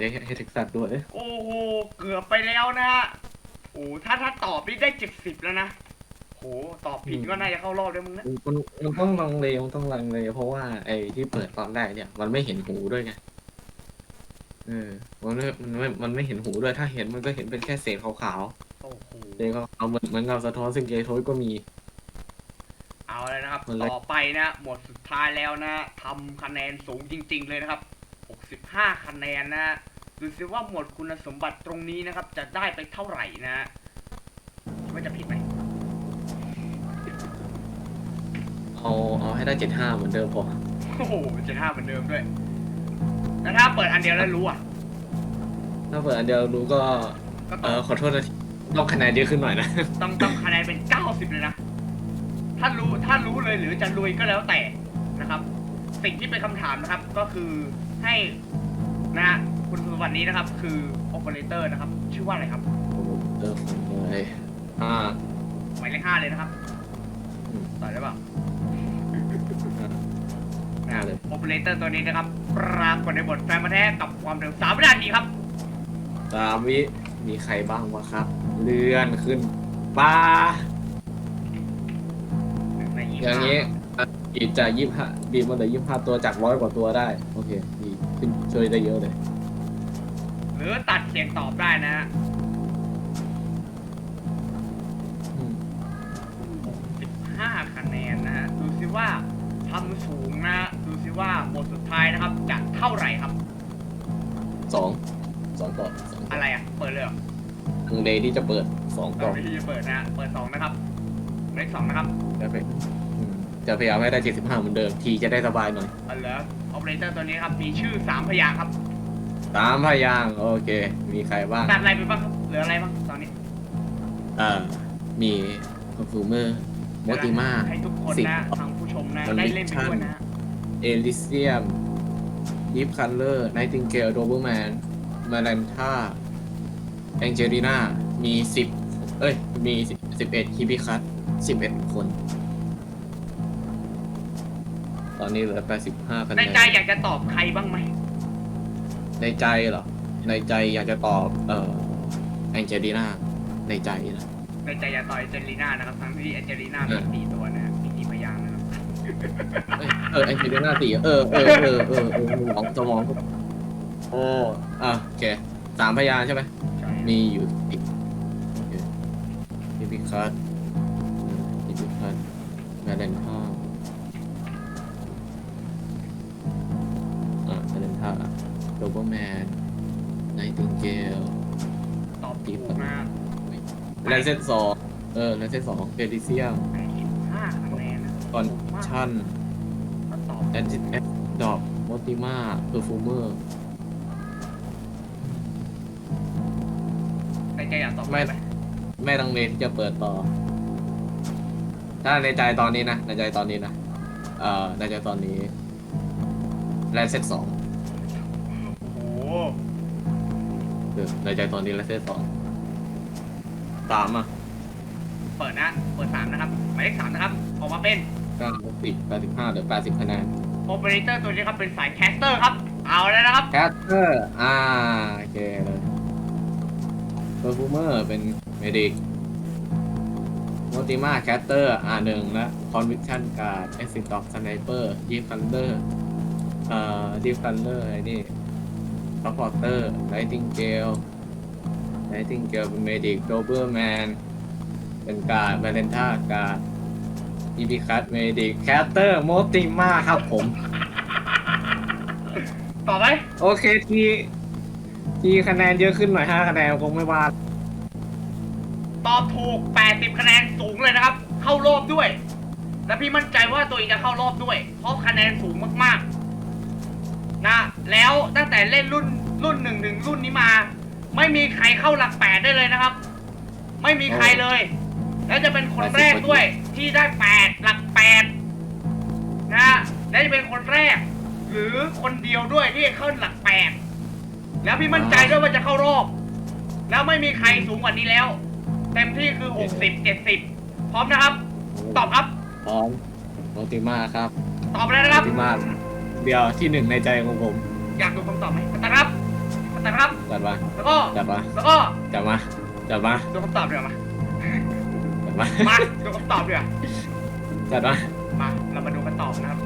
ได้ให้เท็กซัสด้วย โอ้โห เกือบไปแล้วนะฮะโอ้ถ้าถ้าตอบนี่ได้เจ็ดสิบแล้วนะ โห ตอบผิดก็น่าจะเข้ารอบด้วยมึงนะ มันมันต้องลังเลมันต้องลังเลเพราะว่าไอ้ที่เปิดตอนแรกเนี่ย มันไม่เห็นหูด้วยไง เออ มันไม่มันไม่ มันไม่เห็นหูด้วย ถ้าเห็นมันก็เห็นเป็นแค่เศษขาวโอ้โห ๆเศษขาวๆเหมือนเหมือนเงาสะท้อนซึ่งเกย์โทยก็มี เอาเลยนะครับ มันเลย ต่อไปนะ หมดสุดท้ายแล้วนะทำคะแนนสูงจริง ๆ เลยนะครับ 65 คะแนนนะ ดูซิว่าหมวดคุณสมบัติตรงนี้นะครับ จะได้ไปเท่าไหร่นะคิดว่าจะผิดไหมเอาเอาให้ได้เจ็ดห้าเหมือนเดิมพอโอ้โหจะท่าเหมือนเดิมด้วยแล้วถ้าเปิดอันเดียวแล้วรู้อะ ถ้าเปิดอันเดียวรู้ก็ ก็เอต้องอขอโทษนะต้องคะแนนเยอะขึ้นหน่อยนะ ต้องต้องคะแนนเป็น90เลยนะ ถ้ารู้ถ้ารู้เลยหรือจะลุยก็แล้วแต่นะครับ สิ่งที่เป็นคำถามนะครับก็คือให้นะฮะ คุณสมบัตินี้นะครับ คือโอเปอเรเตอร์นะครับ ชื่อว่าอะไรครับเออเลยอ่าหมายเลขห้าเลยนะครับอืมต่อได้เปล่าห้าเลยโอเปอเรเตอร์ตัวนี้นะครับปรากฏในบทแฟนมาแท้กับความเร็ว3วินาทีครับสามวิมีใครบ้างวะครับ เลื่อนขึ้นป้าใน25อย่างนี้อะบีบจากยี่ห้าบีบมาเหลือยี่ห้าตัวจากร้อยกว่าตัวได้ โอเคดีขึ้นช่วยได้เยอะเลย หรือตัดเสียงตอบได้นะฮะอืม15คะแนนนะฮะ ดูซิว่าทำสูงนะฮะดูซิว่าบทสุดท้ายนะครับจะเท่าไหร่ครับ สองสองต่อสองอะไรอะ เปิดเลยเหรอทางเดย์ที่จะเปิดสองตต่ออนนี้จะเปิดนะฮะ เปิดสองนะครับเลขสองนะครับจะไปอืมจะพยายามให้ได้เจ็ดสิบห้าเหมือนเดิม ทีจะได้สบายหน่อยเอาเหรอโอเปอเรเตอร์ตัวนี้ครับ มีชื่อสามพยางค์ครับ สามพยางค์โอเค มีใครบ้าง ตัดอะไรไปบ้างครับเหลืออะไรบ้างตอนนี้อ่ามีคอนซูเมอร์มอติมา ให้ทุกคนสิบนะทางผู้ชมนะมันได้เล่นไปด้วยนะเอลิเซียมยิปคัลเลอร์ไนติงเกลโดเบอร์แมนมาแลนท่าแองเจลีนามีสิบเอ้ย มีสิบเอ็ดคิบิคัตสิบเอ็ดคน ตอนนี้เหลือแปดสิบห้าคะแนในนใจอยากจะตอบใครบ้างไหม ในใจเหรอ ในใจอยากจะตอบ เอ่อแองเจลีนาในใจนะ ในใจอยากตอบแอนเจลีน่านะครับทั้งที่แอนเจลีน่ามีเออสี่ตัวนะมีกี่พยางค์นะครับเอ้ยเออแองเจลีนาสี่เออเออเออเออเออสมองสมองโอ้อะโอเคสามพยางค์ใช่ไหมใช่มีอยู่อีกโอเคพิพิคัสพิพิคัสแมลนท่าอ่าแมลนท่า โดเบอร์แมนไนติงเกลตอบถูกนะแลนเซตสองเออแลนเซตสองเฟริเซียมไอ้สิบห้าคะแนนนะคอนชั่นก็ตอบแอนจิแอดดอกมอติมาเพอร์ฟูเมอร์ในใจอยากตอบไม่ไหมไม่ลังเลที่จะเปิดต่อ ถ้าในใจตอนนี้นะ ในใจตอนนี้นะ เอ่อ ในใจตอนนี้แลนเซตสอง คือในใจตอนนี้แลนเซตสองสามอะเปิดนะ เปิดสามนะครับ หมายเลขสามนะครับ ออกมาเป็นเก้าสิบแปดสิบห้าหรือแปดสิบคะแนนโอเปอเรเตอร์ตัวนี้ครับเป็นสายแคสเตอร์ครับ เอาแล้วนะครับ แคสเตอร์อ่าโอเคเลยเพอร์ฟูเมอร์เป็นเมดิกมอติมาแคสเตอร์อ่าหนึ่งและคอนวิคชั่นการ์ดเอ็กซิตอกสไนเปอร์ยีฟันเลอร์เอ่อดีฟันเลอร์ไอ้นี่ ซัพพอร์เตอร์ไนติงเกลไนติงเกลเป็นเมดิกโดเบอร์แมนเป็นการ์ดแวเลนท่าการ์ดอีพีคัตเมดิกแคสเตอร์โมติมาครับผม ต่อไหมโอเคทีทีคะแนนเยอะขึ้นหน่อยห้าคะแนนคงไม่ว่าตอบถูก 80 คะแนนสูงเลยนะครับ เข้ารอบด้วย และพี่มั่นใจว่าตัวเองจะเข้ารอบด้วย เพราะคะแนนสูงมากๆ นะ แล้วตั้งแต่เล่นรุ่นรุ่นหนึ่งถึงรุ่นนี้มา ไม่มีใครเข้าหลักแปดได้เลยนะครับ ไม่มีใครเลย แล้วจะเป็นคนแรกด้วย ที่ได้แปดหลักแปดนะและจะเป็นคนแรก หรือคนเดียวด้วยที่เข้าหลักแปดแล้วพี่มั่นใจด้วยว่าจะเข้ารอบแล้วไม่มีใครสูงกว่านี้แล้ว เต็มที่คือ60 70พร้อมนะครับ ตอบครับพร้อมโมติมาครับ ตอบแล้วนะโมครับติมาเดียวที่หนึ่งในใจของผม อยากดูคำตอบไหมตัดครับนะครับ จัดมาแล้วก็ จัดมาแล้วก็จัดมาจัดมาดูคำตอบเดี๋ยวมา จัดมามาดูคำตอบเดี๋ยวจัดมามา เรามาดูคำตอบนะครับ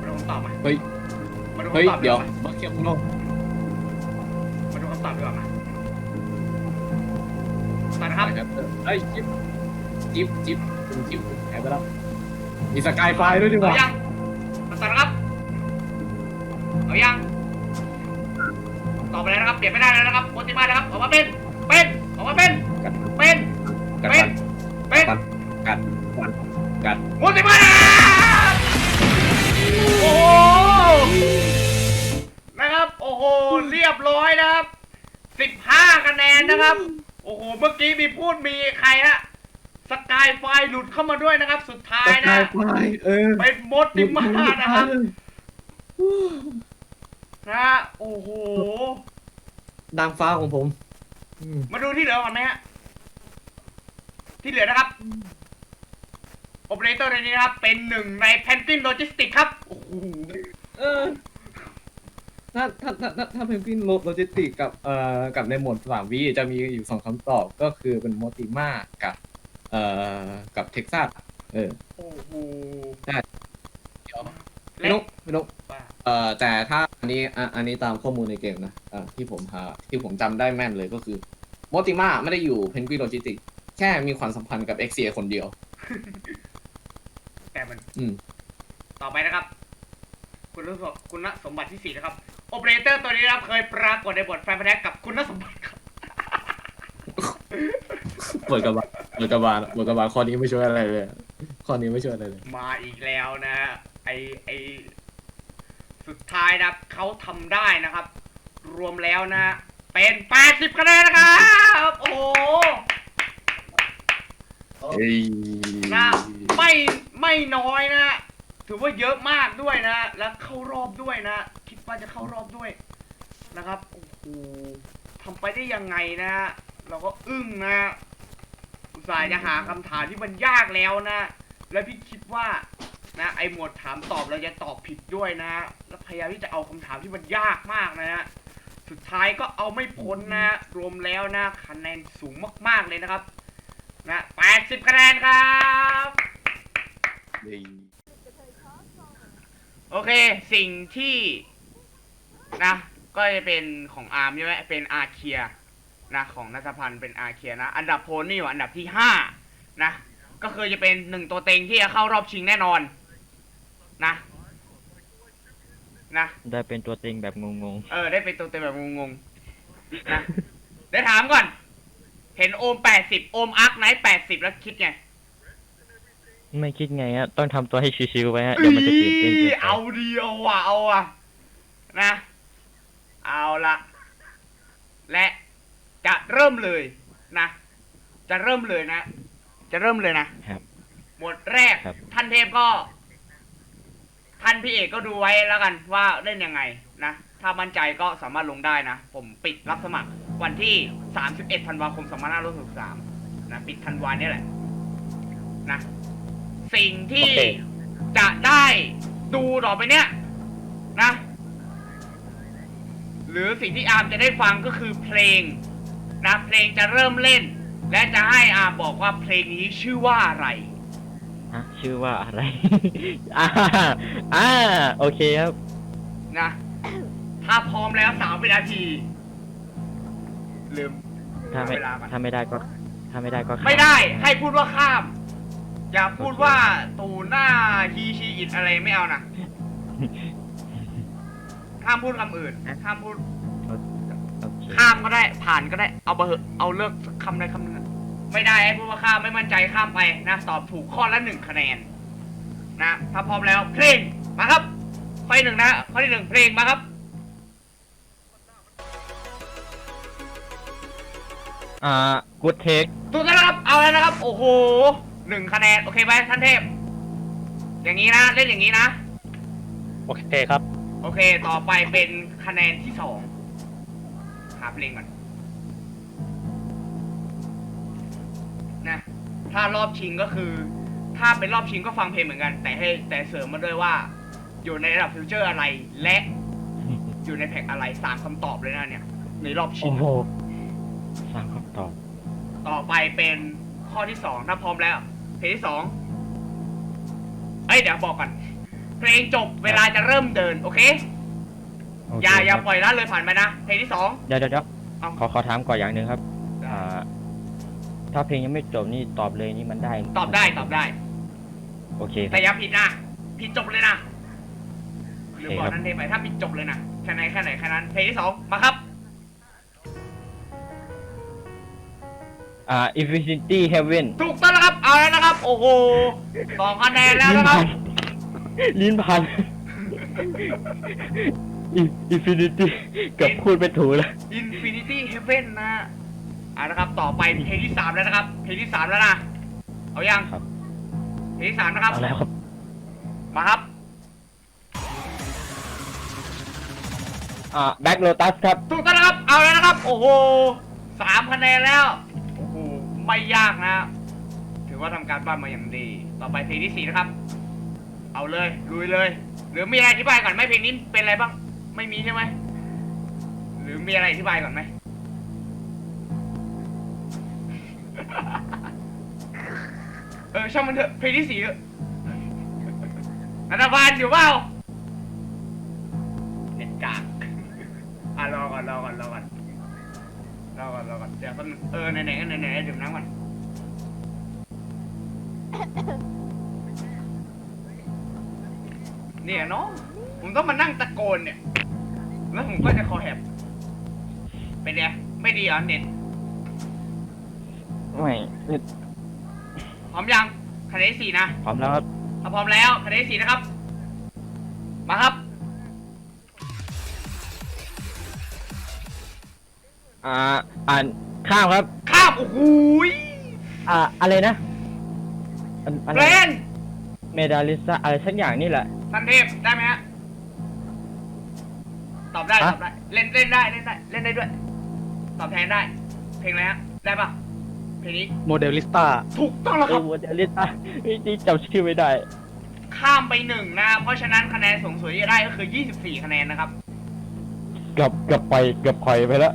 มาดูคำตอบมาเฮ้ยมาดูเฮ้ยคำตอบเดี๋ยวมาบักเก็ตโลกมาดูคำตอบดีกว่ามาตอนนะครับเฮ้ยจิ๊บจิ๊บจิ๊บคุณจิ๊บหายไปแล้วมีสกายไฟด้วยดีกเอาว่ายังตอนนะครับ เอายังตอบไปแล้วนะครับเปลี่ยนไม่ได้แล้วนะครับโมติมานะครับออกมาเป็น เป็นออกมาเป็น กัดเป็น กัดเป็น เป็นฟันกัดฟันกัดโมติมาโอ้โหนะครับ โอ้โห เรียบร้อยนะครับสิบห้าคะแนนนะครับ โอ้โห เมื่อกี้มีพูดมีใครฮะสกายไฟหลุดเข้ามาด้วยนะครับ สุดท้ายสนะกายไฟเออเป็นมดติมานะครับ นะฮะโอ้โห นางฟ้าของผมอืมมาดูที่เหลือก่อนไหมฮะ ที่เหลือนะครับ โอเปอเรเตอร์ในนี้นะครับ เป็นหนึ่งในแพนกวินโลจิสติกครับ โอ้โห เออถ้าถ้าถ้าถ้าถ้าเพนกวินโลจิสติกกับเอ่อกับในโหมดสามวิจะมีอยู่สองคำตอบก็คือเป็นโมติมากับเอ่อกับเท็กซัสเออ โอ้โหใช่เดี๋ยวและไม่นุกไม่นุกว่า เอ่อแต่ถ้าอันนี้อะอันนี้ตามข้อมูลในเกมนะอ่าที่ผมหาที่ผมจำได้แม่นเลยก็คือโมติมาไม่ได้อยู่เพนกวินโลจิสติกแค่มีความสัมพันธ์กับเอ็กเซียคนเดียว แต่มันอืม ต่อไปนะครับ คุณสมบัติคุณสมบัติที่สี่นะครับ โอเปอเรเตอร์ตัวนี้นะครับเคยปรากฏในบทแฟนพันธุ์แท้กับคุณสมบัติครับเปิดกระบาลเปิดกระบาลเปิดกระบาลข้อนี้ไม่ช่วยอะไรเลย ข้อนี้ไม่ช่วยอะไรเลย มาอีกแล้วนะฮะไอไอ สุดท้ายนะครับเขาทำได้นะครับ รวมแล้วนะ เป็น 80คะแนนนะครับ โอ้โหเอ้ยนะไม่ไม่น้อยนะ ถือว่าเยอะมากด้วยนะ แล้วเข้ารอบด้วยนะ คิดว่าจะเข้ารอบด้วยนะครับโอ้โหทำไปได้ยังไงนะ เราก็อึ้งนะอุตส่าห์จะหาคำถามที่มันยากแล้วนะ แล้วพี่คิดว่านะไอหมวดถามตอบเราจะตอบผิดด้วยนะแล้ว พยายามที่จะเอาคำถามที่มันยากมากนะฮะสุดท้ายก็เอาไม่พ้นนะ รวมแล้วนะคะแนนสูงมาก ๆ เลยนะครับ นะ80คะแนนครับโอเค สิ่งที่นะ ก็จะเป็นของอาร์มใช่ไหมเป็นอาเคียนะของนัทพันธ์เป็นอาเคียนะ อันดับโพลนี่อยู่อันดับที่ห้านะ ก็คือจะเป็นหนึ่งตัวเต็งที่จะเข้ารอบชิงแน่นอน นะ นะ ได้เป็นตัวเต็งแบบงงเออ ได้เป็นตัวเต็งแบบงงๆนะเดี๋ยวถามก่อน เห็นโอมแปดสิบโอมอาร์คไนท์แปดสิบแล้วคิดไงๆ ไม่คิดไงฮะ ต้องทำตัวให้ชิวๆไว้ฮะ เดี๋ยวมันจะตื่นเต้นเกินอี๋ไปเอาดีเอาว่ะเอาว่ะนะ เอาละและจะเริ่มเลยนะ จะเริ่มเลยนะ จะเริ่มเลยนะ ครับ หมวดแรก ครับ ท่านเทพก็ ท่านพี่เอกก็ดูไว้แล้วกันว่าเล่นยังไงนะ ถ้ามั่นใจก็สามารถลงได้นะ ผมปิดรับสมัครวันที่ 31ธันวาคม2563นะปิดธันวาเนี่ยแหละนะ สิ่งที่โอเค จะได้ดูต่อไปเนี้ยนะ หรือสิ่งที่อาร์มจะได้ฟังก็คือเพลงนะ เพลงจะเริ่มเล่น และจะให้อาร์มบอกว่าเพลงนี้ชื่อว่าอะไร ฮะชื่อว่าอะไร อ่าอ่าโอเคครับ นะ ถ้าพร้อมแล้วสามวินาที ลืมถ้าไม่เวลาก่อนถ้าไม่ได้ก็ ถ้าไม่ได้ก็ข้าไม่ได้ ให้พูดว่าข้าม อย่าพูดว่าตูหน้าฮีชีอิดอะไรไม่เอานะห้ามพูดคำอื่นห้ามพูดโอเคข้ามก็ได้ผ่านก็ได้ เอาไปเหอะเอาเลือกสักคำใดคำหนึ่งอะ ไม่ได้ให้พูดว่าข้ามไม่มั่นใจข้ามไปนะตอบถูกข้อละหนึ่งคะแนนนะถ้าพร้อมแล้วเพลงมาครับ ข้อที่หนึ่งนะข้อที่หนึ่งเพลงมาครับอ่ากูดเทคถูกแล้วนะครับเอาแล้วนะครับ โอ้โหหนึ่งคะแนนโอเคไหมท่านเทพ อย่างนี้นะเล่นอย่างนี้นะ โอเคครับ โอเค ต่อไปเป็นคะแนนที่สองหาเพลงก่อน ถ้ารอบชิงก็คือ ถ้าเป็นรอบชิงก็ฟังเพลงเหมือนกัน แต่ให้แต่เสริมมาด้วยว่า อยู่ในระดับฟิวเจอร์อะไรและอยู่ในแพ็กอะไรสามคำตอบเลยนะเนี่ย ในรอบชิโอ้งโหสร้างคำตอบ ต่อไปเป็นข้อที่สองถ้าพร้อมแล้ว เพลงที่สองเอ้ยเดี๋ยวบอกก่อนเพลงจบเวลาจะเริ่มเดิน โอเคโเคอย่าอย่าครับปล่อยละเลยผ่านไปนะเพลงที่สองเดี๋ยวเดี๋ยวเดี๋ยวเอา ขอขอถามก่อนอย่างหนึ่งครับอ่า ถ้าเพลงยังไม่จบนี่ตอบเลยนี่มันได้ตอบได้ตอบได้ โอเคคแต่รับ อย่าผิดนะผิดจบเลยนะหรือโอเคบอกครับ นั้นเทไปถ้าผิดจบเลยนะแค่ไหนแค่ไหนแค่นั้นเพลงที่สองมาครับ อ่า Infinity Heaven ถูกต้องแล้วครับเอาแล้วนะครับ โอ้โหสองคะแนนแล้วนะครับ ลิ้นพัน Infinity เกับพูดไม่ถูกแล้ว Infinity Heaven นะเอาละครับ ต่อไปเพลงที่สามแล้วนะครับ เพลงที่สามแล้วนะ เอายังครับ เพลงที่สามนะครับ เอาแล้วครับมาครับ อ่า Back Lotus ครับ ถูกต้องนะครับ เอาแล้วนะครับ โอ้โหสามคะแนนแล้ว โอ้โห ไม่ยากนะ ถือว่าทำการบ้านมาอย่างดี ต่อไปเพลงที่สี่นะครับ เอาเลยลุยเลย หรือมีอะไรอธิบายก่อนไหมเพลงนี้เป็นอะไรบ้าง ไม่มีใช่ไหม หรือมีอะไรอธิบายก่อนไหม เออช่างมันเถอะเพลงที่สี่เถอะอันดับานอยู่เปล่าเน็ตกากอะรอก่อนรอก่อนรอก่อนรอก่อนรอก่อนเดี๋ยวแป๊บนึงเออไหนๆก็ไหนๆดื่มน้ำก่อนเนี่ยน้องผมต้องมานั่งตะโกนเนี่ย แล้วผมก็จะคอแหบเป็นไงไม่ดีเหรอเน็ต ไม่นี่พร้อมยังคะแนนที่สี่นะพร้อมแล้วครับถ้าพร้อมแล้วคะแนนที่สี่นะครับ มาครับ อ่าอ่านข้ามครับ ข้ามโอ้โหยอ่าอะไรนะอันอะไรเบรนเมดาลิซาอะไรสักอย่างนี่แหละ ทันเทพได้ไหมฮะตอบได้ฮะตอบได้เล่นเล่นได้เล่นได้เล่นได้ด้วย ตอบแทนได้ เพลงอะไรฮะได้ปะ เพลงนี้โมเดลลิสต้าถูกต้องแล้วเอครัอบเมดาลิซานี่จำชื่อไม่ได้ ข้ามไปหนึ่งนะ เพราะฉะนั้นคะแนนสูงสุดที่จะได้ก็คือ 24 คะแนนนะครับ เกือบเกือบปล่อยเกือบปล่อยไปแล้ว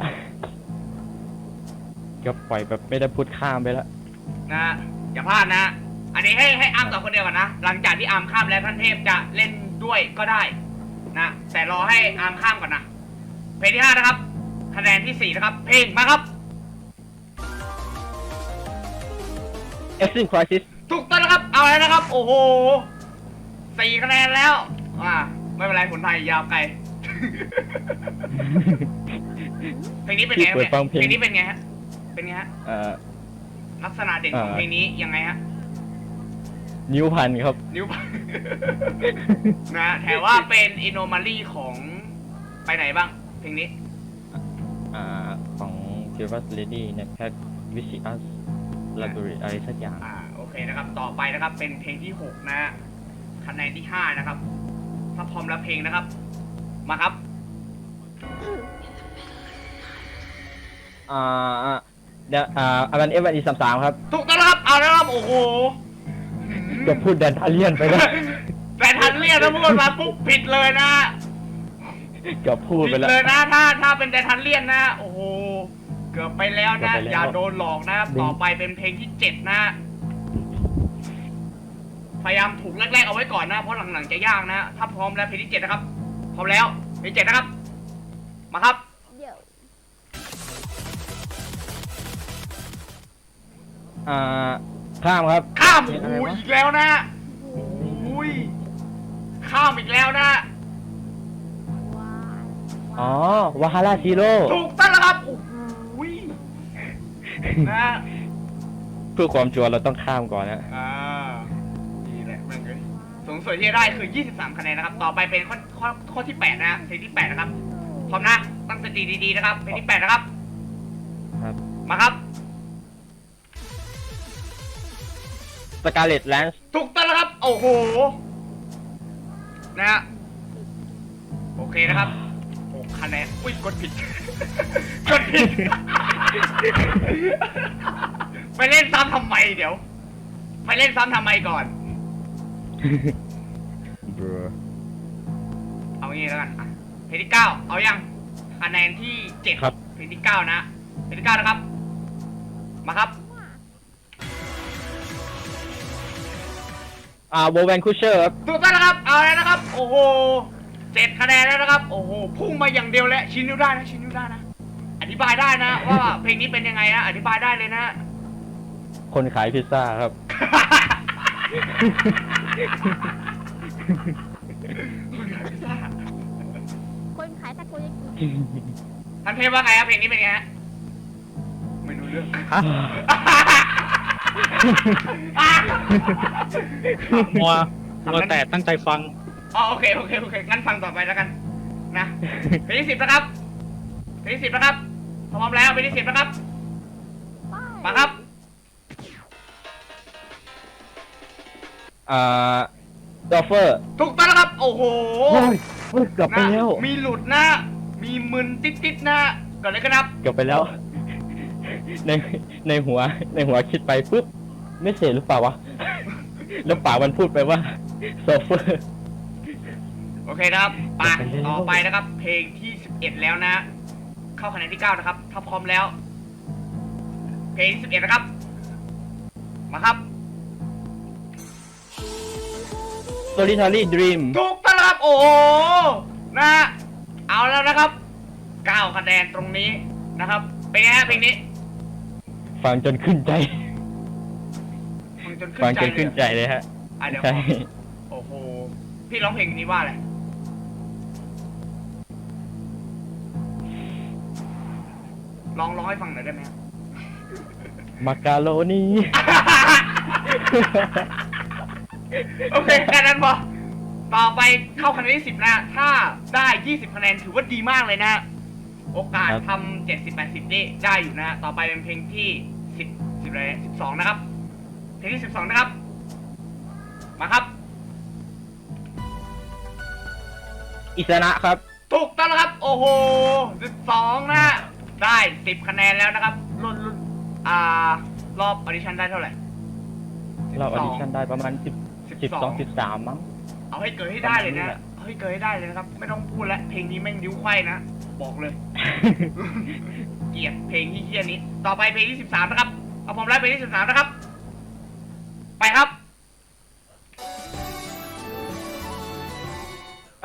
เกือบปล่อยแบบไม่ได้พูดข้ามไปแล้วนะอย่าพลาดนะ อันนี้ให้ให้อาร์มตอบคนเดียวก่อนนะ หลังจากที่อาร์มข้ามแล้วท่านเทพจะเล่นด้วยก็ได้นะแต่รอให้อาร์มข้ามก่อนนะเพลงที่ห้านะครับ คะแนนที่สี่นะครับ เพลงมาครับ Extreme Crisis ถูกต้องแล้วครับเอาแล้วนะครับ โอ้โหสี่คะแนนแล้วอ่าไม่เป็นไรผลไทยยาวไกล เพลงนี้เป็นไงครับเปิดฟังเพลงเพลงนี้เป็นไงฮะเป็นไงฮะเอ่อลักษณะเด่นของเอ่อเพลงนี้ยังไงฮะนิ้วพันครับ นิ้วนะแต่ว่าเป็นอินโนมารีของไปไหนบ้าง เพลงนี้ อ่าของ Silver Lady ในแพ็ก Vicious Library อะไรสักอย่าง อ่าโอเคนะครับ ต่อไปนะครับเป็นเพลงที่หกนะฮะคะแนนที่ห้านะครับ ถ้าพร้อมแล้วเพลงนะครับ มาครับ อ่าเดี๋ยวอ่าอันเอฟวันอีสามสามครับถูกต้องแล้วครับเอาแล้วครับโอ้โหเกือบพูดแดนทาเลียนไปแล้วแต่ทันเรียกถ้าพูดมาปุ๊บผิดเลยนะ เกือบพูดผิไปดแล้ว เลยนะถ้าถ้าเป็นแต่ทันเรียนนะ โอ้โห เกือบไปแล้วนะเกือบไปแล้วอย่าโดนหลอกนะดึงต่อไปเป็นเพลงที่เจ็ดนะ พยายามถูกแรกๆเอาไว้ก่อนนะ เพราะหลังๆจะยากนะ ถ้าพร้อมแล้วเพลงที่เจ็ดนะครับ พร้อมแล้วเพลงที่เจ็ดนะครับ มาครับอ่าข้ามครับ ข้ามเพลโอ้งอะไรโหวะอีกแล้วนะโอ้ยข้ามอีกแล้วนะอ๋อวาฮาร่าซีโร่ถูกต้องแล้วครับ โอ้โหนะเพื่อความชัวร์เราต้องข้ามก่อนนะอ่าดีแหละแม่งเลยสูงสุดที่จะได้คือ 23 คะแนนนะครับ ต่อไปเป็นข้อข้อข้อที่ 8 นะเพลงที่ 8 นะครับ พร้อมนะ ตั้งสติดีๆนะครับเพลงที่ 8 นะครับ ครับมาครับ สกาเลตแลนส์ถูกต้องแล้วครับ โอ้โห นะฮะ โอเคนะครับหก คะแนนอุ้ยกดผิด กดผิด ไปเล่นซ้ำทำไมเดี๋ยว ไปเล่นซ้ำทำไมก่อนเอางี้แล้วกันอะเพเพลงที่เก้าเอายังคะแนนที่เจ็ดครับ เพลงที่เก้านะเพลงที่เก้านะครับ มาครับ อ่าโวแวนคูเชอร์ครับถูกต้องนะครับ เอาแล้วนะครับ โอ้โห เจ็ดคะแนนแล้วนะครับ โอ้โห พุ่งมาอย่างเดียวแล้วชิ้นนิ้วได้นะ ชิ้นนิ้วได้นะ อธิบายได้นะ ว่าเพลงนี้เป็นยังไงนะ อธิบายได้เลยนะ คนขายพิซซ่าครับ คนขายตะโกยากิท่านเทพว่าไงครับเพลงนี้เป็นไงฮะ ไม่รู้เรื่อง มัวมัวแต่ตั้งใจฟัง อ๋อโอเคโอเคโอเคงั้นฟังต่อไปแล้วกัน นะเพลงที่สิบนะครับเพลงที่สิบนะครับพร้อมแล้วเพลงที่สิบนะครับมาครับอ่าดอฟเฟอร์ถูกต้องแล้วครับ โอ้โหโอ้ยโอ้ยเกือบไปนะแล้วมีหลุดนะ มีมึนติดติดๆนะก่อนเลยครับ เกือบไปแล้ว ในในหัวในหัวคิดไปปุ๊บไม่เสร็จหรือเปล่าวะ แล้วป่ากมันพูดไปว่าโซเฟอร์ โอเคนะครับไปไปแล้วต่อไปนะครับ เพลงที่สิบเอ็ดแล้วนะ เข้าคะแนนที่เก้านะครับ ถ้าพร้อมแล้ว เพลงที่สิบเอ็ดนะครับ มาครับโซลิทารี่ดรีมถูกต้องแล้วครับ โอ้โหนะ เอาแล้วนะครับเก้าคะแนนตรงนี้นะครับ เป็นไงฮะเพลงนี้ ฟังจนขึ้นใจ ฟังจนขึ้ฟังนใจจนขึ้นใจเลยเลยฮะ อะเดี๋ยวใช่ขอโอ้โห พี่ร้องเพลงนี้ว่าอะไร ลองร้องให้ฟังหน่อยได้ไหมครับ มาการโรนีโอเคแค่นั้นพอ ต่อไปเข้าคะแนนที่สิบนะ ถ้าได้ยี่สิบคะแนนถือว่าดีมากเลยนะ โอกาสทำเจ็ดสิบแปดสิบนี่ได้อยู่นะ ต่อไปเป็นเพลงที่สิบสิบอะไรสิบสองนะครับ เพลงที่สิบสองนะครับ มาครับ อิสนะครับ ถูกต้องแล้วครับ โอ้โหสิบสองนะ ได้สิบคะแนนแล้วนะครับรุ่นรุ่นอ่ารอบออดิชั่นได้เท่าไหร่เราออดิชั่นได้ประมาณสิบสิบสองสิบสามมั้ง เอาให้เกิดให้ได้เลยนะประมาณนี้แหละเอาให้เกิดให้ได้เลยนะครับ ไม่ต้องพูดแล้วเพลงนี้แม่งดิ้วไขว้นะ บอกเลย เกลียดเพลงที่เฮี้ยนี้ ต่อไปเพลงที่สิบสามนะครับ เอาผมไล่เพลงที่สิบสามนะครับ ไปครับ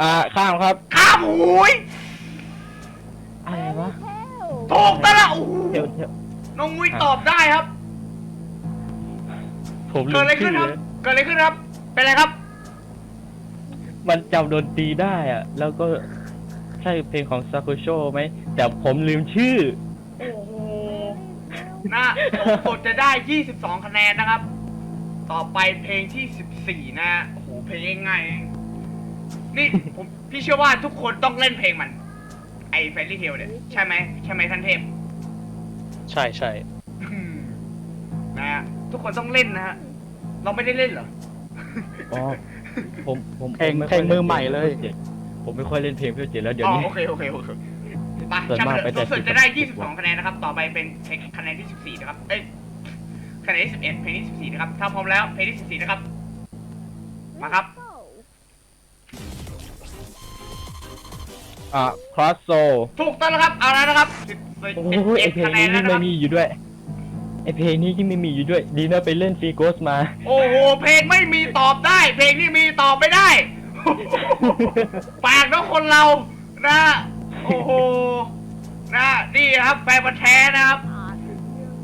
อ่าข้ามครับ ข้ามหูยอะไรวะ ถูกต้องแล้วโอ้โหเดี๋ยวเดี๋ยวน้องมุ้ยตอบได้ครับ ผมลืเกิดมอะไรขึ้ชื่นอครับเลยเกิดอะไรขึ้นครับ เป็นอะไรครับ มันจำดนตรีได้อะแล้วก็ใช่เพลงของซากุโชไหม แต่ผมลืมชื่อ โอ้โหนะสูงสุดจะได้ 22 คะแนนนะครับ ต่อไปเพลงที่ 14 นะโอ้โห เพลงง่ายๆเองนี่ผมพี่เชื่อว่าทุกคนต้องเล่นเพลงมัน ไอ้แฟรี่เทลเนี่ย ใช่ไหมใช่ไหมท่านเทพใช่ใช่อืมนะฮะทุกคนต้องเล่นนะฮะเราไม่ได้เล่นเหรอ อ๋อผมผมเพลงผไค่เพลงมือใหม่เลย ผมไม่ค่อยเล่นเพลงเพื่อเจ็ดแล้วเดี๋ยวอ๋อนี้ โอเคโอเคโอเคไปส่วนช่างมากมันไปเถแต่อะสูงสุดจะได้22 คะแนนนะครับ ต่อไปเป็นเพลงคะแนนที่ 14 นะครับ เอ้ย คะแนนที่ 11 เพลงที่ 14 นะครับ ถ้าพร้อมแล้วเพลงที่ 14 นะครับ มาครับ อ่าครอสโซถูกต้องแล้วครับ เอาแล้วนะครับ10โอ้ยไอเพลงคะแนนี้นแล้วที่นะคไม่รับ มีอยู่ด้วยไอเพลงนี้ที่ไม่มีอยู่ด้วย ดีนะไปเล่นฟรีโกสมา โอ้โห เพลงไม่มีตอบได้ เพลงที่มีตอบไม่ได้ ปากน้องคนเรา นะ โอ้โห นะ นี่ครับแฟนพันธุ์แท้นะครับ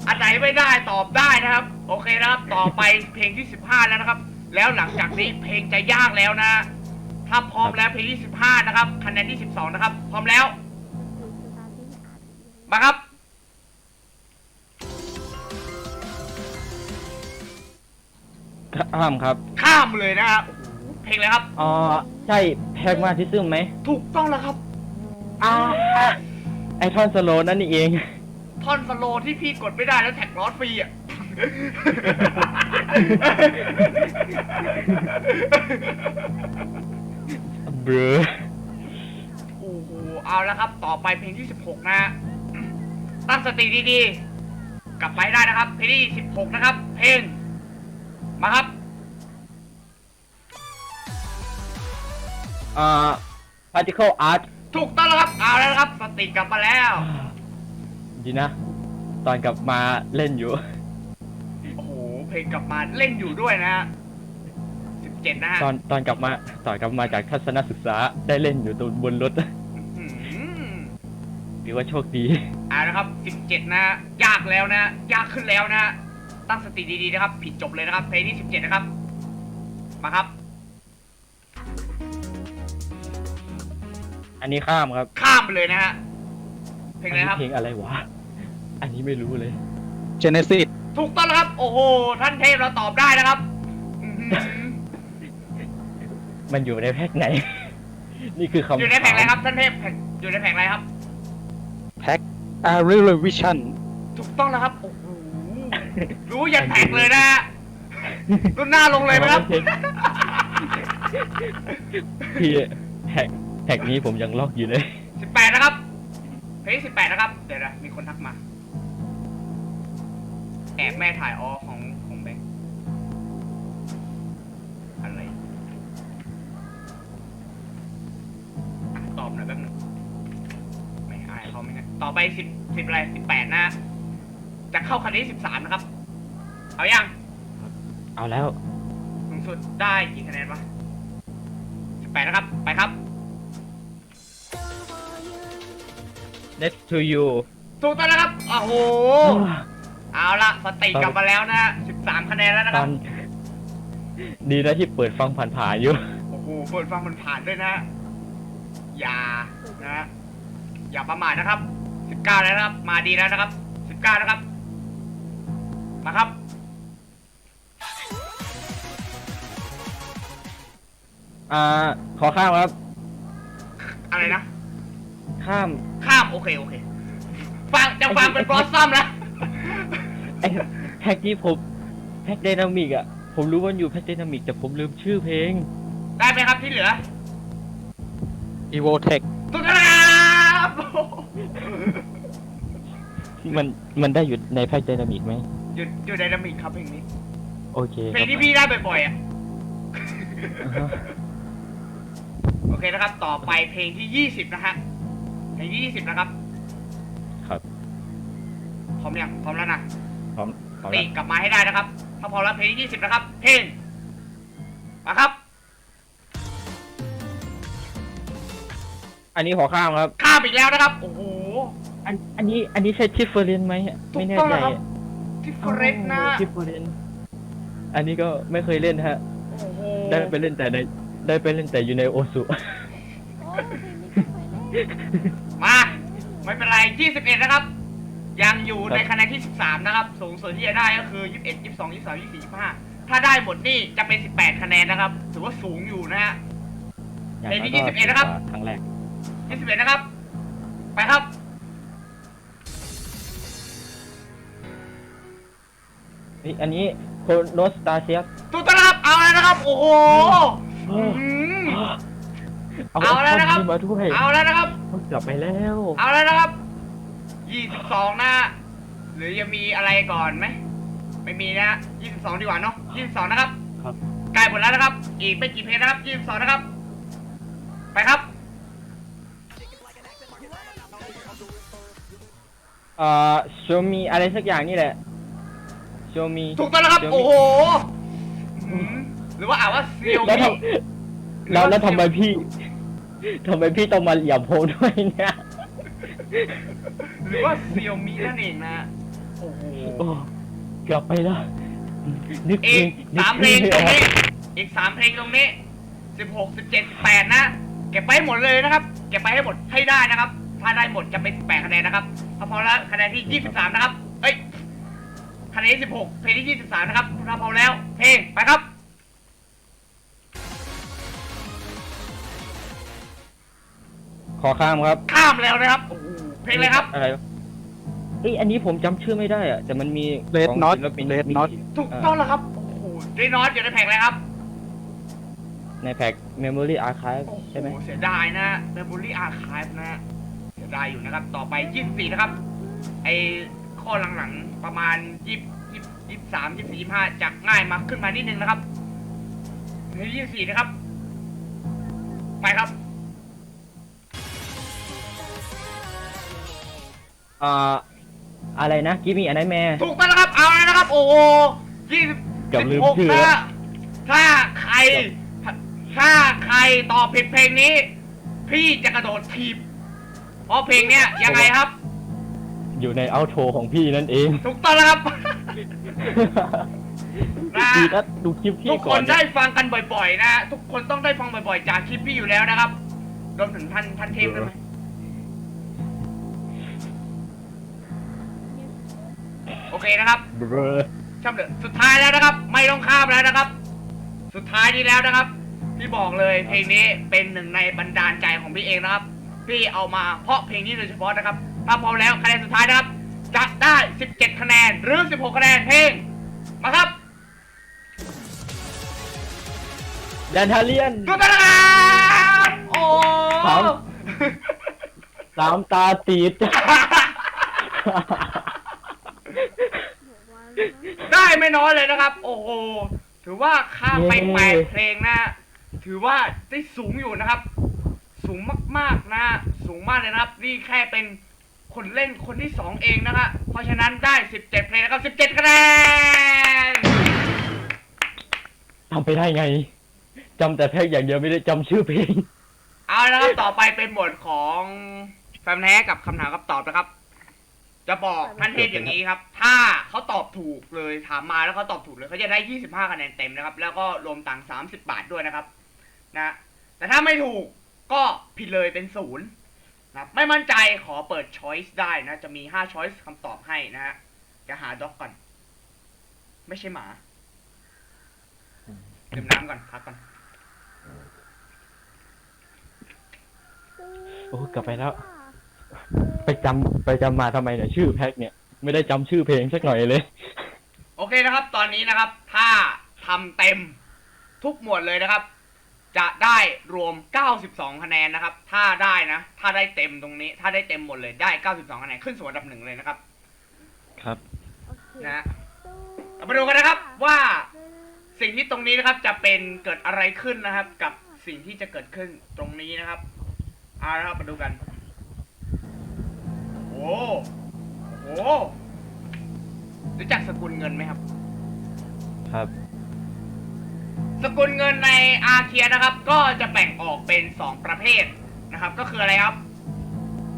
อันไหนไม่ได้ตอบได้นะครับ โอเคนะครับ ต่อไปเพลงที่ 15 แล้วนะครับ แล้วหลังจากนี้เพลงจะยากแล้วนะ ถ้าพร้อมแล้วเพลงที่15นะครับ คะแนนที่12นะครับ พร้อมแล้ว มาครับห้ามครับข้ามเลยนะครับเพลงอะไรครับ อ๋อใช่แพ็กมาทิซึมไหมถูกต้องแล้วครับ อ่าไอท่อนสโลว์นั่นนี่เอง ท่อนสโลว์ที่พี่กดไม่ได้แล้วแท็กลอสฟรีอะ เบรอโอ้โหเอาแล้วครับ ต่อไปเพลงที่ 16 นะฮะตั้งสติดีๆ กลับไปให้ได้นะครับ เพลงที่ 16 นะครับ เพลง มาครับ อ่า particle art ถูกต้องแล้วครับ เอาแล้วนะครับ สติกลับมาแล้ว ดีนะ ตอนกลับมาเล่นอยู่ โอ้โห เพลงกลับมาเล่นอยู่ด้วยนะฮะสิบ เจ็ดนะฮะตอนตอนกลับมาตอนกลับมาจากทัศนศึกษาได้เล่นอยู่ตรงบนรถอืมถือว่าโชคดี เอาละครับสิบเจ็ดนะยากแล้วนะ ยากขึ้นแล้วนะ ตั้งสติดีๆนะครับ ผิดจบเลยนะครับเพลงที่สิบเจ็ดนะครับ มาครับ อันนี้ข้ามครับข้ามไปเลยนะฮะเพลงอะไรครับเพลงอะไรวะ อันนี้ไม่รู้เลย เจเนซิสถูกต้องแล้วครับ โอ้โห ท่านเทพเราตอบได้นะครับอื้อหือ มันอยู่ในแพ็กไหน นี่คือคำอยู่ในแผงอะไรครับท่านเทพแผงอยู่ในแผงอะไรครับ แพ็กอาริลวิชั่นถูกต้องแล้วครับโอ้โหรู้ยันแผงเลยนะฮะรุ่นหน้าลงเลยไหมครับพี่แท็กแท็กนี้ผมยังล็อกอยู่เลยสิบแปดนะครับเพลงสิบแปดนะครับ เดี๋ยวนะมีคนทักมา แอบแม่ถ่ายออของ ไม่งั้นต่อไปสิบสิบอะไรสิบแปดนะ จะเข้าคันนี้สิบสามนะครับ เอายังเอาแล้วสูงสุดได้กี่คะแนนวะสิบแปดนะครับ ไปครับ Next to you ถูกต้องนะครับโอ้โห เอาละสติกลับมาแล้วนะสิบสามคะแนนแล้วนะตคอรับนดีนะที่เปิดฟังผ่านๆอยู่ โอ้โหเปิดฟังมันผ่านด้วยนะ อย่านะ อย่าประมาทนะครับ สิบเก้าแล้วนะครับ มาดีแล้วนะครับสิบเก้านะครับ มาครับ อ่า ขอข้ามครับ อะไรนะ ข้าม ข้ามโอเคโอเค ฟังจะฟังเป็นบลอสซัมนะ ไอ้แพ็กที่ผมแพ็กไดนามิกอะ ผมรู้ว่าอยู่แพ็กไดนามิกแต่ผมลืมชื่อเพลง ได้ไหมครับที่เหลือ อีโวเทค มันมันได้อยู่ในแพ็กไดนามิกไหมหยุดหยุดไดนามิกครับเพลงนี้โอเคเพลงคที่รับพี่ได้บ่อยๆอะอ่าฮะโอเคนะครับ ต่อไปเพลงที่ยี่สิบนะฮะเพลงที่ยี่สิบนะครับครับพร้อมยังพร้อมแล้วนะพร้อมพร้อมตีแล้วกลับมาให้ได้นะครับ ถ้าพร้อมแล้วเพลงที่ยี่สิบนะครับ เพลงมาครับ อันนี้ขอข้ามครับ ข้ามอีกแล้วนะครับ โอ้โห อันอันนี้อันนี้ใช่ชิฟเฟอร์เรนไหมไม่แน่ถูกต้องใจแล้วครับ ทิฟเฟอเรนนะชิฟเฟอร์เรนอันนี้ก็ไม่เคยเล่นฮะ โอ้โหได้ไปเล่นแต่ในได้ไปเล่นแต่อยู่ในโอสุโอ้เพลงนี้ก็เคยเล่นมา ไม่เป็นไรยี่สิบเอ็ดนะครับ ยังอยู่ครับในคะแนนที่สิบสามนะครับ สูงสุดที่จะได้ก็คือยี่สิบเอ็ดยี่สิบสองยี่สิบสามยี่สิบสี่ยี่สิบห้าถ้าได้หมดนี่จะเป็นสิบแปดคะแนนนะครับ ถือว่าสูงอยู่นะฮะ อย่างเพลงที่น้ยก็21นะครับ ครั้งแรก ยี่สิบเอ็ดนะครับ ไปครับ นี่อันนี้โคโนสตาเซียส ถูกต้องนะครับ เอาแล้วนะครับ โอ้โหโอ้อื้อหือเอาเอาแล้วนะครับข้อมูลมาด้วยเอาแล้วนะครับกลับไปแล้วเอาแล้วนะครับ ยี่สิบสองนะ หรือยังมีอะไรก่อนไหม ไม่มีนะยี่สิบสองดีกว่าเนาะยี่สิบสองนะครับ ครับ ใกล้หมดแล้วนะครับ อีกไม่กี่เพลงนะครับยี่สิบสองนะครับ ไปครับ อ่อโชมีอะไรสักอย่างนี่แหละโชมีถูกต้องแล้วครับ Xiaomi โอ้โหอื้อหือหรือว่าอ่านว่าเซียวแล้วมี่ทำแล้วแล้วทำไมพี่ทำไมพี่ต้องมาเหลี่ยมโพด้วยเนี่ยหรือว่าเซียวมี่นั่นเองนะโอ้โหโอ้กลับไปแล้วนึกอีกนึสามเพลงไม่ตอรองกนี้อีกสามเพลงตรงนี้สิบหกสิบเจ็ดสิบแปดนะ เก็บไปให้หมดเลยนะครับ เก็บไปให้หมดให้ได้นะครับ ถ้าได้หมดจะเป็นสิบแปดคะแนนนะครับ ถ้าพอแล้วคะแนนที่ยี่สิบสามนะครับ เอ้ย คะแนนที่สิบหกเพลงที่ยี่สิบสามนะครับถ้าพอแล้ว เพลง ไปครับขอข้ามครับข้ามแล้วนะครับโอ้โหเพลงอะไรครับ อะไรวะเอ้ยอันนี้ผมจำชื่อไม่ได้อะแต่มันมี Red ของ Knot ศิลปิน Red มี Knot ถูกต้องแล้วครับ โอ้โหเรนอสอยู่ในแผงอะไรครับ ในแพ็ก Memory Archive โอ้โหใช่ไหมเสียดายนะ Memory Archive นะเสีย ดายอยู่นะครับ ต่อไป 24 นะครับ ไอข้อหลังๆประมาณ 20 20 23 24 25จะง่ายมาขึ้นมานิดนึงนะครับเพลงที่24 นะครับ ไปครับอ่าอะไรนะกิมีอันไหนแม่ ถูกต้องแล้วครับ เอาเลยนะครับ โอ้โหยี่สิบเกือบลืมหกชื่อนะแล้วถ้าใคร ถ้าใครตอบผิดเพลงนี้ พี่จะกระโดดทีบ เพราะเพลงเนี้ยยังไงครับ อยู่ในเอาโทของพี่นั่นเองถูกต้องแล้วครับ นะดีนะดูคลิปพี่ทุกก่คอนนได้ฟังกันบ่อย ๆ นะ ทุกคนต้องได้ฟังบ่อยๆ จากคลิปพี่อยู่แล้วนะครับรวมถึงท่านท่านเทพด้วยไหมโอเคนะครับ เบลอช่ำเถอะสุดท้ายแล้วนะครับ ไม่ต้องข้ามแล้วนะครับ สุดท้ายนี้แล้วนะครับ พี่บอกเลยเพลงนี้เป็นหนึ่งในบรรดาลใจของพี่เองนะครับ พี่เอามาเพราะเพลงนี้โดยเฉพาะนะครับถ้าพร้อมแล้วคะแนนสุดท้ายนะครับ จะได้ 17 คะแนนหรือ 16 คะแนนเพลง มาครับแดนทาเลียนทุกท่านนะครับโอ้ครับสามตาตีดบอกว่าแล้วนะได้ไม่น้อยเลยนะครับ โอ้โห ถือว่าข้ามไปเย้แปดเพลงนะ ถือว่าได้สูงอยู่นะครับ สูงมากๆนะ สูงมากเลยนะครับ นี่แค่เป็นคนเล่นคนที่สองเองนะครับเพราะฉะนั้นได้ 17เพลงนะครับ17คะแนนทำไปได้ไงจำแต่เพลงอย่างเดียวไม่ได้จำชื่อเพลง เอาละครับต่อไปเป็นหมวดของแฟมแท้กับคำถามคำตอบนะครับ จะบอกท่านเทพอย่างนี้ครับ ถ้าเขาตอบถูกเลยถามมาแล้วเขาตอบถูกเลยเขาจะได้ 25คะแนนเต็มนะครับ แล้วก็รวมตังค์30 บาทด้วยนะครับ นะ แต่ถ้าไม่ถูก ก็ผิดเลยเป็นศูนย์นะครับไม่มั่นใจขอเปิดช้อยส์ได้นะ จะมี5ช้อยส์คำตอบให้นะฮะจะหาด็อกก่อน ไม่ใช่หมาดื่มน้ำก่อนพักก่อน โอ้กลับไปแล้ว ไปจำไปจำมาทำไมเนี่ยชื่อแพ็กเนี่ย ไม่ได้จำชื่อเพลงสักหน่อยเลย โอเคนะครับ ตอนนี้นะครับ ถ้าทำเต็มทุกหมวดเลยนะครับ จะได้รวม 92 คะแนนนะครับ ถ้าได้นะ ถ้าได้เต็มตรงนี้ ถ้าได้เต็มหมดเลยได้ 92 คะแนนขึ้นสู่อันดับหนึ่งเลยนะครับ ครับ โอเคนะฮะสู้เรามาดูกันนะครับว่าสิ่งที่ตรงนี้นะครับจะเป็นเกิดอะไรขึ้นนะครับ กับสิ่งที่จะเกิดขึ้นตรงนี้นะครับเอาละครับมาดูกัน โอ้โหโอ้โหรู้จักสกุลเงินไหมครับ ครับ สกุลเงินในอาเคียนะครับ ก็จะแบ่งออกเป็น 2 ประเภทนะครับ ก็คืออะไรครับ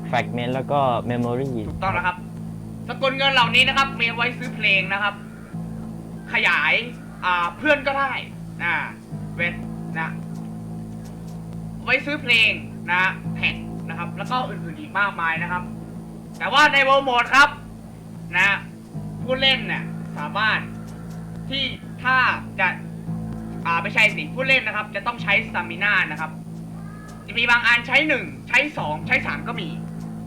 แฟกเมนต์แล้วก็เมมโมรีถูกต้องแล้วครับ สกุลเงินเหล่านี้นะครับมีไว้ซื้อเพลงนะครับ ขยายอ่าเพื่อนก็ได้นะเว้นนะไว้ซื้อเพลงนะแท็กนะครับ แล้วก็อื่นๆอีกมากมายนะครับ แต่ว่าในโวลโหมดครับนะผู้เล่นเนี่ยสามารถที่ถ้าจะ อ่าไม่ใช่สิผู้เล่นนะครับ จะต้องใช้สตามิน่านะครับ จะมีบางอันใช้หนึ่งใช้สองใช้สามก็มี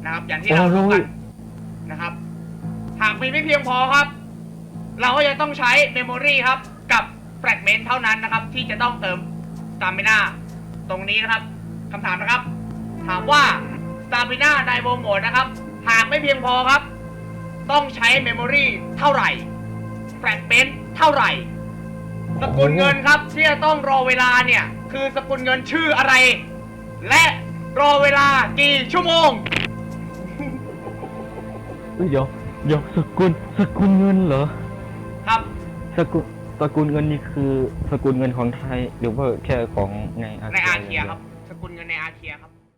นะครับ อย่างที่เรารู้กันนะครับ หากมีไม่เพียงพอครับ เราก็จะต้องใช้เมมโมรีครับ กับแฟกเมนต์เท่านั้นนะครับ ที่จะต้องเติมสตามิน่าตรงนี้นะครับคำถามนะครับ ถามว่าสตามิน่าในโวลโหมดนะครับ หากไม่เพียงพอครับ ต้องใช้เมมโมรีเท่าไหร่แฟกเมนต์เท่าไหร่ สกุลเงินครับที่จะต้องรอเวลาเนี่ย คือสกุลเงินชื่ออะไร และรอเวลากี่ชั่วโมง เอ้ยเดี๋ยวเดี๋ยวสกุลสกุลเงินเหรอครับ สกุลสกุลเงินนี่คือสกุลเงินของไทยหรือว่าแค่ของในอาในอาเซีเคียยครับ สกุลเงินในอาเคียครับ